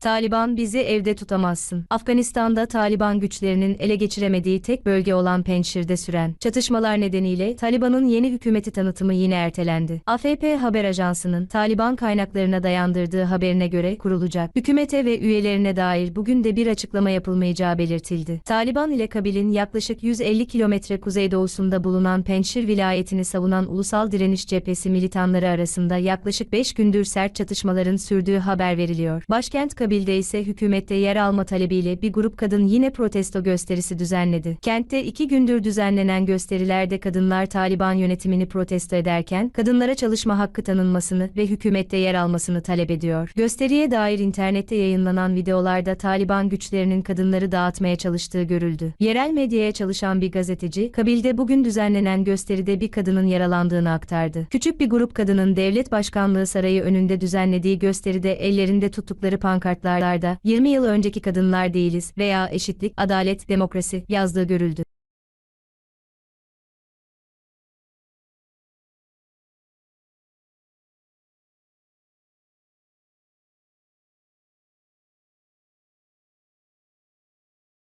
Taliban bizi evde tutamazsın. Afganistan'da Taliban güçlerinin ele geçiremediği tek bölge olan Penşir'de süren çatışmalar nedeniyle Taliban'ın yeni hükümeti tanıtımı yine ertelendi. AFP haber ajansının Taliban kaynaklarına dayandırdığı haberine göre kurulacak hükümete ve üyelerine dair bugün de bir açıklama yapılmayacağı belirtildi. Taliban ile Kabil'in yaklaşık 150 kilometre kuzeydoğusunda bulunan Penşir vilayetini savunan Ulusal Direniş Cephesi militanları arasında yaklaşık 5 gündür sert çatışmaların sürdüğü haber veriliyor. Başkent Kabil'de ise hükümette yer alma talebiyle bir grup kadın yine protesto gösterisi düzenledi. Kentte iki gündür düzenlenen gösterilerde kadınlar Taliban yönetimini protesto ederken, kadınlara çalışma hakkı tanınmasını ve hükümette yer almasını talep ediyor. Gösteriye dair internette yayınlanan videolarda Taliban güçlerinin kadınları dağıtmaya çalıştığı görüldü. Yerel medyaya çalışan bir gazeteci, Kabil'de bugün düzenlenen gösteride bir kadının yaralandığını aktardı. Küçük bir grup kadının devlet başkanlığı sarayı önünde düzenlediği gösteride ellerinde tuttukları pankartlarda 20 yıl önceki kadınlar değiliz veya eşitlik, adalet, demokrasi yazdığı görüldü.